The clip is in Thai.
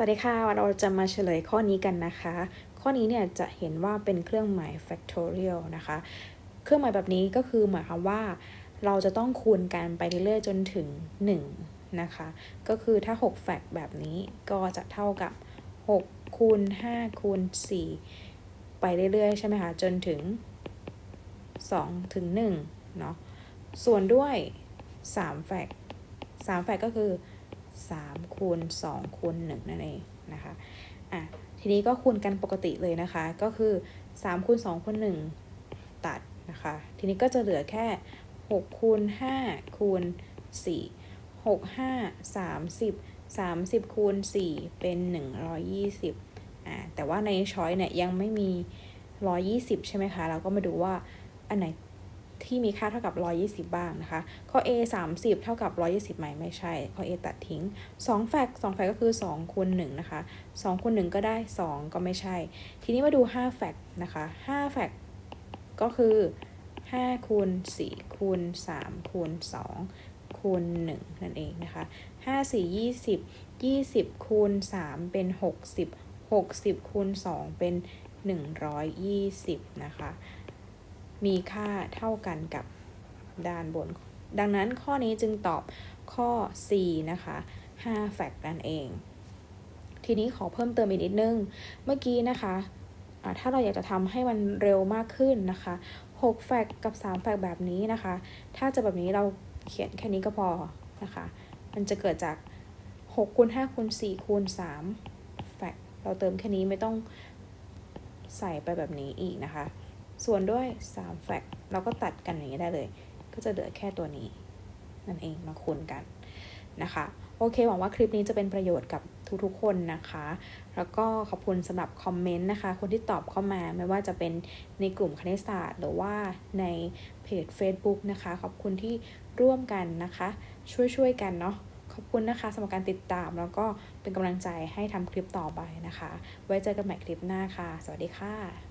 สวัสดีค่ะเราจะมาเฉลยข้อนี้กันนะคะ ข้อนี้เนี่ยจะเห็นว่าเป็นเครื่องหมาย factorial นะคะ เครื่องหมายแบบนี้ก็คือหมายความว่าเราจะต้องคูณกันไปเรื่อยๆจนถึง 1 นะคะ ก็คือถ้า 6 แฟกแบบนี้ก็จะเท่ากับ 6 คูณ 5 คูณ 4 ไปเรื่อยๆ ใช่ไหมคะ จนถึง 2 ถึง1เนาะส่วนด้วย 3 แฟก3 แฟกก็คือ 3คูณ2คูณ1นั่นเองนะคะอะทีนี้ก็คูณกันปกติเลยนะคะ ก็คือ3คูณ2คูณ1ตัดนะคะ ทีนี้ก็จะเหลือแค่6คูณ5คูณ4 6 5 30 30คูณ4เป็น 120อ่าแต่ว่าในช้อยเนี่ยยังไม่มี 120 ใช่ไหมคะ เราก็มาดูว่าอันไหน ที่มีค่าเท่ากับ 120 บ้างนะคะ ข้อ A 30 เท่ากับ 120ไหมไม่ใช่ ข้อ A ตัดทิ้ง 2 แฟก2แฟกก็คือ 2คูณ1นะคะ2คูณ1ก็ได้ 2 ก็ไม่ใช่ ทีนี้มาดู 5 แฟกนะคะ5แฟกก็คือ 5คูณ4คูณ3คูณ2คูณ1นั่นเองนะคะ 5 4 20 20คูณ3เป็น 60 60คูณ2เป็น 120 นะคะ มีค่าเท่ากันกับด้านบน ดังนั้นข้อนี้จึงตอบข้อ C นะคะ5แฟกต์นั่นเอง ทีนี้ขอเพิ่มเติมอีกนิดนึง เมื่อกี้นะคะถ้าเราอยากจะทำให้มันเร็วมากขึ้นนะคะ6แฟกต์กับ3แฟกต์แบบนี้นะคะ ถ้าจะแบบนี้เราเขียนแค่นี้ก็พอนะคะ มันจะเกิดจาก6คูณ5คูณ4คูณ3แฟกต์เราเติมแค่นี้ไม่ต้องใส่ไปแบบนี้อีกนะคะ ส่วนด้วย3แฟกเราก็ตัดกันอย่างนี้ได้เลย ก็จะเหลือแค่ตัวนี้ นั่นเองมาคูณกันนะคะ โอเค หวังว่าคลิปนี้จะเป็นประโยชน์กับทุกๆคนนะคะ แล้วก็ขอบคุณสำหรับคอมเมนต์นะคะ คนที่ตอบเข้ามาไม่ว่าจะเป็นในกลุ่มคณิตศาสตร์ หรือว่าในเพจ Facebook นะคะ ขอบคุณที่ร่วมกันนะคะ ช่วยๆกันเนาะขอบคุณนะคะสำหรับการติดตามแล้วก็เป็นกำลังใจให้ทำคลิปต่อไปนะคะ ไว้เจอกันใหม่คลิปหน้าค่ะ สวัสดีค่ะ